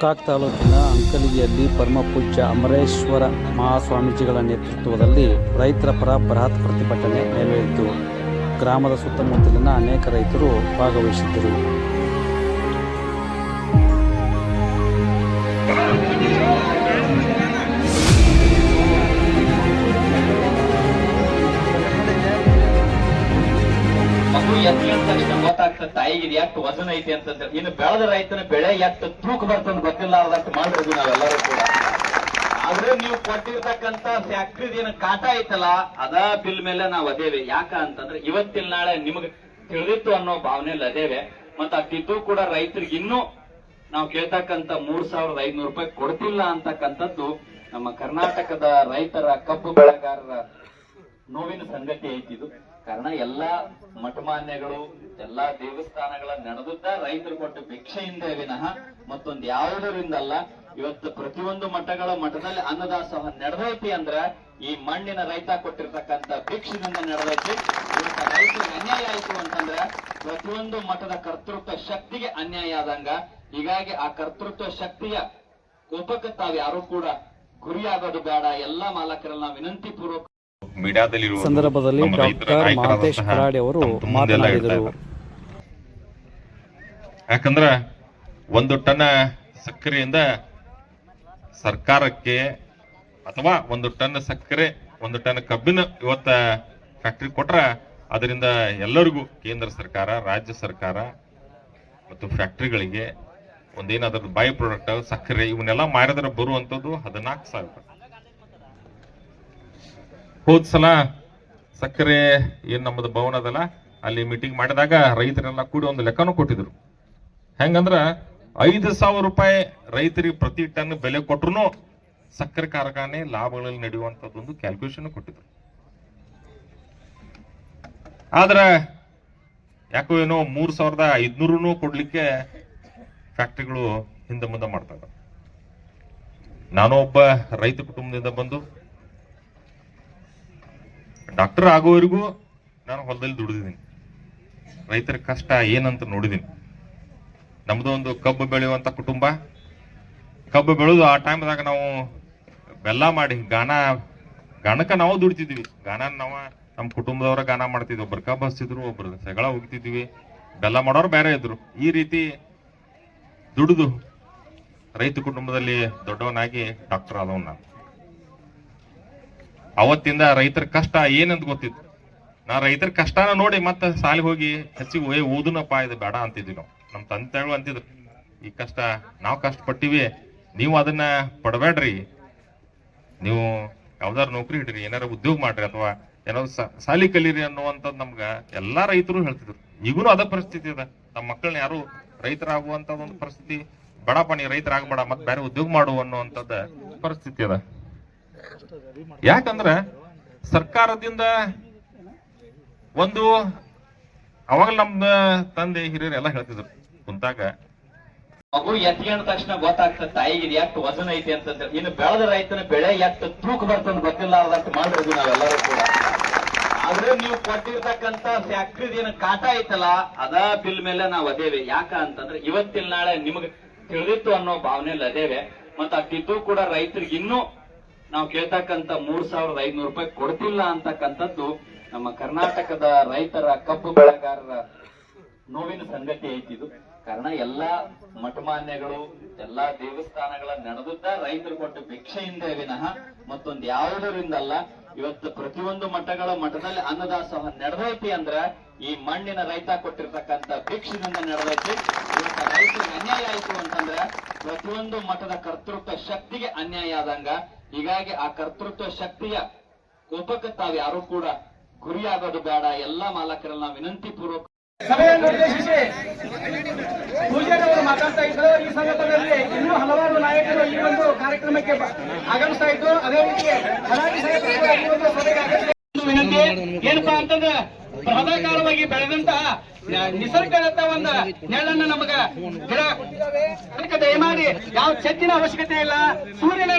ಗೋಕಾಕ್ ತಾಲೂಕಿನ ಅಂಕಲಿಗೆಯಲ್ಲಿ ಪರಮಪೂಜ್ಯ ಅಮರೇಶ್ವರ ಮಹಾಸ್ವಾಮೀಜಿಗಳ ನೇತೃತ್ವದಲ್ಲಿ ರೈತರ ಪರ ಬೃಹತ್ ಪ್ರತಿಭಟನೆ ನೆರವೇರಿತು. ಗ್ರಾಮದ ಸುತ್ತಮುತ್ತಲಿನ ಅನೇಕ ರೈತರು ಭಾಗವಹಿಸಿದ್ದರು. ಮಗು ಎತ್ತಿ ತಾಯಿಗೆ ಎಷ್ಟು ವಜನ ಐತಿ ಅಂತಂದ್ರೆ, ಇನ್ನು ಬೆಳೆದ ರೈತನ ಬೆಳೆ ಎಷ್ಟು ತೂಕ ಬರ್ತಂತ ಗೊತ್ತಿಲ್ಲಾರ್ದಷ್ಟು ಮಾಡಿರೋದು ನಾವೆಲ್ಲರೂ ಕೂಡ. ಆದ್ರೆ ನೀವು ಕೊಟ್ಟಿರ್ತಕ್ಕಂತ ಫ್ಯಾಕ್ಟ್ರಿದ ಏನು ಕಾಟ ಐತಲ್ಲ, ಅದ ಬಿಲ್ ಮೇಲೆ ನಾವು ಅದೇವೆ. ಯಾಕ ಅಂತಂದ್ರೆ ಇವತ್ತಿನ ನಾಳೆ ನಿಮಗೆ ತಿಳಿದಿತ್ತು ಅನ್ನೋ ಭಾವನೆಯಲ್ಲಿ ಅದೇವೆ. ಮತ್ತ ಅದಿದ್ದು ಕೂಡ ರೈತರಿಗೆ ಇನ್ನೂ ನಾವು ಕೇಳ್ತಕ್ಕಂತ ಮೂರ್ ಸಾವಿರದ ಐದ್ನೂರು ರೂಪಾಯಿ ಕೊಡ್ತಿಲ್ಲ ಅಂತಕ್ಕಂಥದ್ದು ನಮ್ಮ ಕರ್ನಾಟಕದ ರೈತರ ಕಬ್ಬು ಬೆಳೆಗಾರರ ನೋವಿನ ಸಂಗತಿ ಐತಿ ಇದು. ಕಾರಣ ಎಲ್ಲಾ ಮಠಮಾನ್ಯಗಳು, ಎಲ್ಲಾ ದೇವಸ್ಥಾನಗಳ ನಡೆದುತ್ತ ರೈತರು ಕೊಟ್ಟ ಭಿಕ್ಷೆಯಿಂದ ವಿನಃ ಮತ್ತೊಂದು ಯಾವುದರಿಂದಲ್ಲ, ಇವತ್ತು ಪ್ರತಿಯೊಂದು ಮಠಗಳ ಮಠದಲ್ಲಿ ಅನ್ನದಾಸೋಹ ನಡೆದೈತಿ ಅಂದ್ರ ಈ ಮಣ್ಣಿನ ರೈತ ಕೊಟ್ಟಿರ್ತಕ್ಕಂಥ ಭಿಕ್ಷದಿಂದ ನಡೆದೈತಿ. ಇವತ್ತು ರೈತರಿಗೆ ಅನ್ಯಾಯ ಆಯ್ತು ಅಂತಂದ್ರ ಪ್ರತಿಯೊಂದು ಮಠದ ಕರ್ತೃತ್ವ ಶಕ್ತಿಗೆ ಅನ್ಯಾಯ ಆದಂಗ. ಹೀಗಾಗಿ ಆ ಕರ್ತೃತ್ವ ಶಕ್ತಿಯ ಕೋಪಕ್ಕೆ ತಾವ್ಯಾರು ಕೂಡ ಗುರಿಯಾಗೋದು ಬೇಡ. ಎಲ್ಲಾ ಮಾಲಕರನ್ನ ವಿನಂತಿ ಪೂರ್ವಕ ಸಂದರ್ಭದಲ್ಲಿ ಡಾಕ್ಟರ್ ಮಹಾಂತೇಶ್ ಕರಾಡಿ ಅವರು ಮಾತನಾಡಿದರು. ಯಾಕಂದ್ರ ಒಂದು ಟನ್ ಸಕ್ಕರೆಯಿಂದ ಸರ್ಕಾರಕ್ಕೆ ಅಥವಾ ಒಂದು ಟನ್ ಸಕ್ಕರೆ ಒಂದು ಟನ್ ಕಬ್ಬಿನ ಇವತ್ತ ಫ್ಯಾಕ್ಟರಿ ಕೊಟ್ರ ಅದರಿಂದ ಎಲ್ಲರಿಗೂ ಕೇಂದ್ರ ಸರ್ಕಾರ ರಾಜ್ಯ ಸರ್ಕಾರ ಮತ್ತು ಫ್ಯಾಕ್ಟರಿಗಳಿಗೆ ಒಂದೇನಾದ್ರೂ ಬೈ ಪ್ರಾಡಕ್ಟ್ ಸಕ್ಕರೆ ಇವನ್ನೆಲ್ಲ ಮಾರಿದ್ರೆ ಬರುವಂಥದ್ದು ಹದಿನಾಲ್ಕು ಸಾವಿರ. ಹೋದ್ ಸಲ ಸಕ್ಕರೆ ಏನು ನಮ್ಮದು ಭವನ ಅದಲ್ಲ, ಅಲ್ಲಿ ಮೀಟಿಂಗ್ ಮಾಡಿದಾಗ ರೈತರೆಲ್ಲ ಕೂಡಿ ಒಂದು ಲೆಕ್ಕನೂ ಕೊಟ್ಟಿದ್ರು. ಹೆಂಗಂದ್ರ ಐದು ಸಾವಿರ ರೂಪಾಯಿ ರೈತರಿಗೆ ಪ್ರತಿ ಟನ್ ಬೆಲೆ ಕೊಟ್ರು ಸಕ್ಕರೆ ಕಾರ್ಖಾನೆ ಲಾಭಗಳಲ್ಲಿ ನಡೆಯುವಂತದ್ದೊಂದು ಕ್ಯಾಲ್ಕುಲೇಷನ್ ಕೊಟ್ಟಿದ್ರು. ಆದ್ರ ಯಾಕೋ ಏನೋ ಮೂರ್ ಸಾವಿರದ ಐದ್ನೂರು ಕೊಡ್ಲಿಕ್ಕೆ ಫ್ಯಾಕ್ಟ್ರಿಗಳು ಹಿಂದೆ ಮುಂದೆ ಮಾಡ್ತಾರೆ ನಾನು ಒಬ್ಬ ರೈತ ಕುಟುಂಬದಿಂದ ಬಂದು ಡಾಕ್ಟರ್ ಆಗೋವರೆಗೂ ನಾನು ಹೊಲದಲ್ಲಿ ದುಡಿದಿದ್ದೀನಿ. ರೈತರ ಕಷ್ಟ ಏನಂತ ನೋಡಿದ್ದೀನಿ. ನಮ್ದು ಒಂದು ಕಬ್ಬು ಬೆಳೆಯುವಂತ ಕುಟುಂಬ. ಕಬ್ಬು ಬೆಳೆದು ಆ ಟೈಮ್ದಾಗ ನಾವು ಬೆಲ್ಲ ಮಾಡಿ ಗಾನ ಗಣಕ ನಾವು ದುಡಿತಿದ್ವಿ. ಗಾನ ನಾವು ನಮ್ಮ ಕುಟುಂಬದವರ ಗಾನ ಮಾಡ್ತಿದ್ವಿ. ಒಬ್ರು ಕಬ್ಬು ಹಸ್ತಿದ್ರು ಒಬ್ರು ಸಗಳ ಹೋಗ್ತಿದ್ವಿ ಬೆಲ್ಲ ಮಾಡೋರು ಬೇರೆ ಇದ್ರು. ಈ ರೀತಿ ದುಡಿದು ರೈತ ಕುಟುಂಬದಲ್ಲಿ ದೊಡ್ಡವನಾಗಿ ಡಾಕ್ಟರ್ ಆದವನ್ನ ನಾನು. ಅವತ್ತಿಂದ ರೈತರ ಕಷ್ಟ ಏನಂತ ಗೊತ್ತಿತ್ತು. ನಾ ರೈತರ ಕಷ್ಟನ ನೋಡಿ ಮತ್ತೆ ಸಾಲಿಗೆ ಹೋಗಿ ಹೆಚ್ಚಿಗೆ ಓಯ್ ಓದುನಪ್ಪ, ಇದು ಬೇಡ ಅಂತಿದ್ವಿ ನಾವು. ನಮ್ಮ ತಂದೆಗಳು ಅಂತಿದ್ರು, ಈ ಕಷ್ಟ, ನಾವು ಕಷ್ಟ ಪಟ್ಟಿವಿ ನೀವು ಅದನ್ನ ಪಡಬೇಡ್ರಿ. ನೀವು ಯಾವ್ದಾರು ನೌಕರಿ ಹಿಡ್ರಿ, ಏನಾರ ಉದ್ಯೋಗ ಮಾಡ್ರಿ ಅಥವಾ ಏನೋ ಸಾಲಿ ಕಲೀರಿ ಅನ್ನುವಂಥದ್ದು ನಮ್ಗ ಎಲ್ಲಾ ರೈತರು ಹೇಳ್ತಿದ್ರು. ಈಗೂ ಅದ ಪರಿಸ್ಥಿತಿ ಅದ. ನಮ್ಮ ಮಕ್ಕಳನ್ನ ಯಾರು ರೈತರಾಗುವಂತ ಒಂದು ಪರಿಸ್ಥಿತಿ ರೈತರ ರೈತರಾಗಬೇಡ, ಮತ್ತೆ ಬೇರೆ ಉದ್ಯೋಗ ಮಾಡು ಅನ್ನುವಂಥದ್ದು ಪರಿಸ್ಥಿತಿ ಅದ. ಯಾಕಂದ್ರ ಸರ್ಕಾರದಿಂದ ಒಂದು ಅವಾಗ ನಮ್ಮ ತಂದೆ ಹಿರಿಯರು ಎಲ್ಲ ಹೇಳ್ತಿದ್ರು ಕುಂತಾಗ. ಮಗು ಎತ್ಕೊಂಡ ತಕ್ಷಣ ಗೊತ್ತಾಗ್ತದೆ, ತಾಯಿಗೆ ಇದು ಎಷ್ಟು ವಜನ ಐತಿ ಅಂತಂದ್ರೆ, ಇನ್ನು ಬೆಳೆದ ರೈತನ ಬೆಳೆ ಎಷ್ಟು ತೂಕ ಬರ್ತಂತ ಗೊತ್ತಿಲ್ಲಾರ್ದಷ್ಟು ಮಾಡಿದ್ವಿ ನಾವೆಲ್ಲರೂ ಕೂಡ. ಆದ್ರೆ ನೀವು ಕೊಟ್ಟಿರ್ತಕ್ಕಂತ ಏನು ಕಾಟ ಐತಲ್ಲ, ಅದ ಬಿಲ್ ಮೇಲೆ ನಾವು ಅದೇವೆ. ಯಾಕ ಅಂತಂದ್ರೆ ಇವತ್ತಿನ ನಾಳೆ ನಿಮಗೆ ತಿಳಿದಿತ್ತು ಅನ್ನೋ ಭಾವನೆಯಲ್ಲಿ ಅದೇವೆ. ಮತ್ತ ಅದಿದ್ದು ಕೂಡ ರೈತರಿಗೆ ಇನ್ನೂ ನಾವು ಕೇಳ್ತಕ್ಕಂತ ಮೂರ್ ಸಾವಿರದ ರೂಪಾಯಿ ಕೊಡ್ತಿಲ್ಲ ಅಂತಕ್ಕಂಥದ್ದು ನಮ್ಮ ಕರ್ನಾಟಕದ ರೈತರ ಕಬ್ಬು ಬೆಳೆಗಾರರ ನೋವಿನ ಸಂಗತಿ ಐತಿ ಇದು. ಕಾರಣ ಎಲ್ಲಾ ಮಠಮಾನ್ಯಗಳು, ಎಲ್ಲಾ ದೇವಸ್ಥಾನಗಳ ನಡೆದುದ್ದ ರೈತರು ಕೊಟ್ಟ ಭಿಕ್ಷೆಯಿಂದ ವಿನಃ ಮತ್ತೊಂದು ಯಾವುದರಿಂದಲ್ಲ, ಇವತ್ತು ಪ್ರತಿಯೊಂದು ಮಠಗಳ ಮಠದಲ್ಲಿ ಅನ್ನದಾಸೋಹ ನಡೆದೈತಿ ಅಂದ್ರ ಈ ಮಣ್ಣಿನ ರೈತ ಕೊಟ್ಟಿರ್ತಕ್ಕಂಥ ಭಿಕ್ಷದಿಂದ ನಡೆದೈತಿ. ಇವತ್ತು ರೈತರಿಗೆ ಅನ್ಯಾಯ ಆಯ್ತು ಅಂತಂದ್ರ ಪ್ರತಿಯೊಂದು ಮಠದ ಕರ್ತೃತ್ವ ಶಕ್ತಿಗೆ ಅನ್ಯಾಯ ಆದಂಗ ಹೀಗಾಗಿ ಆ ಕರ್ತೃತ್ವ ಶಕ್ತಿಯ ಕೋಪಕ್ಕೆ ತಾವು ಯಾರು ಕೂಡ ಗುರಿಯಾಗೋದು ಬೇಡ. ಎಲ್ಲಾ ಮಾಲಕರನ್ನ ವಿನಂತಿ ಪೂರ್ವಕ ಸಭೆಯನ್ನು ಉದ್ದೇಶಿಸಿ ಪೂಜಾರವರು ಮಾತಾಡ್ತಾ ಇದ್ರು ಈ ಸಂದರ್ಭದಲ್ಲಿ ಇನ್ನೂ ಹಲವಾರು ನಾಯಕರು ಈ ಒಂದು ಕಾರ್ಯಕ್ರಮಕ್ಕೆ ಆಗಮಿಸ್ತಾ ಇದ್ರು ಅದೇ ರೀತಿ ಏನಪ್ಪಾ ಅಂತಂದ್ರೆ ಸದಾಕಾಲವಾಗಿ ಬೆಳೆದಂತಹ ನಿಸರ್ಗದತ್ತ ಒಂದ ನೆರಳನ್ನ ನಮಗ ಗಿಡ ದಯಮಾಡಿ ಯಾವ ಚೆತ್ತಿನ ಅವಶ್ಯಕತೆ ಇಲ್ಲ. ಸೂರ್ಯನ